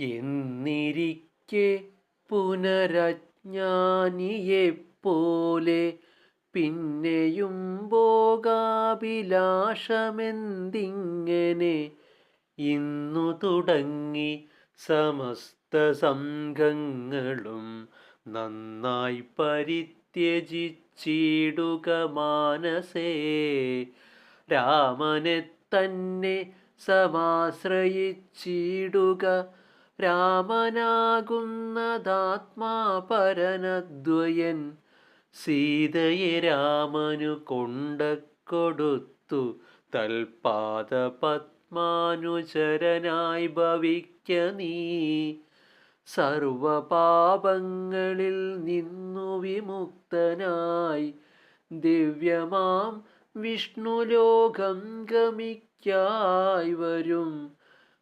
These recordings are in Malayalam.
എന്നിരിക്കെ പുനരജ്ഞാനിയെപ്പോലെ പിന്നെയും ഭോഗാഭിലാഷമെന്തിങ്ങനെ? ഇന്നു തുടങ്ങി സമസ്ത സംഘങ്ങളും നന്നായി പരിത്യജിച്ചിടുക മാനസേ. രാമനെ തന്നെ സമാശ്രയിച്ചിടുക രാമനാകുന്നതാത്മാപരനദ്വയൻ സീതയെ രാമനു കൊണ്ടക്കൊടുത്തു തൽപാദ പത്മാനുചരനായി ഭവിക്ക നീ. സർവപാപങ്ങളിൽ നിന്നു വിമുക്തനായി. ദിവ്യമാം വിഷ്ണുലോകം ഗമിക്കായി വരും.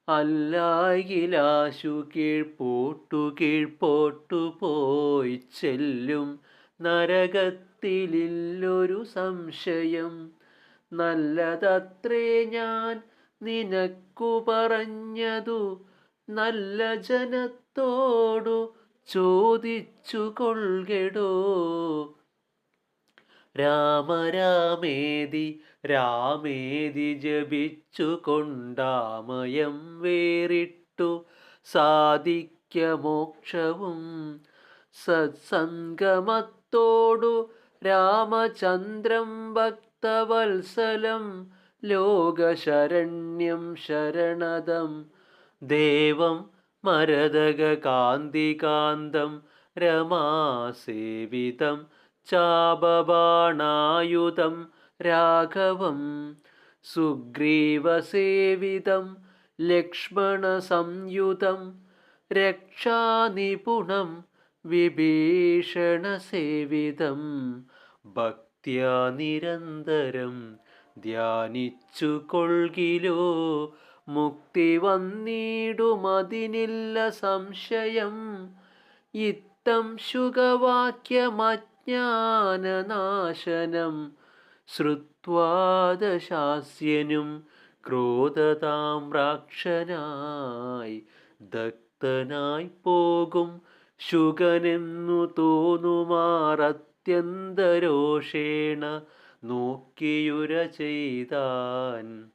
അല്ലായിലാശു കീഴ്പോട്ടു കീഴ്പോട്ടു പോയി ചെല്ലും. നരകത്തിലില്ലൊരു സംശയം. നല്ലതത്രേ ഞാൻ നിനക്കു പറഞ്ഞതു. നല്ല ജനത്തോടു ചോദിച്ചു കൊൾകെടോ രാമരാമേതി രാമേതി ജപിച്ചു കൊണ്ടാമയം വേറിട്ടു. സാധിക്ക മോക്ഷവും സത്സംഗമത്തോടു രാമചന്ദ്രം ഭക്തവത്സലം ലോകശരണ്യം ശരണദം ദേവം മരതക കാന്തികാന്തം രമാസേവിതം ചാപബാണായുധം രാഘവം സുഗ്രീവസേവിതം ലക്ഷ്മണസംയുതം രക്ഷാനിപുണം വിഭീഷണസേവിതം. ഭക്തിയാ നിരന്തരം ധ്യാനിച്ചു കൊള്ളിലോ മുക്തി വന്നിടുമതിനില്ല സംശയം. ഇത്തം ശുഗവാക്യമജ്ഞാനനാശനം ശ്രുത്വാദശാസ്യനും ക്രോധതാം രാക്ഷനായി ദക്തനായി പോകും. ശുഗനെന്നു തോന്നുമാറത്യന്തരോഷേണ നോക്കിയുര ചെയ്താൻ.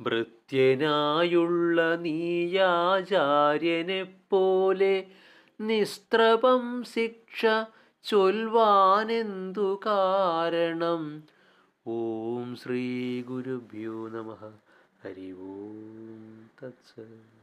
ഭൃത്യനായുള്ള നീയാചാര്യനെപ്പോലെ നിസ്ത്രപം ശിക്ഷ ചൊൽവാനെന്തു കാരണം? ഓം ശ്രീ ഗുരുഭ്യോ നമ. ഹരി ഓം തത്സ.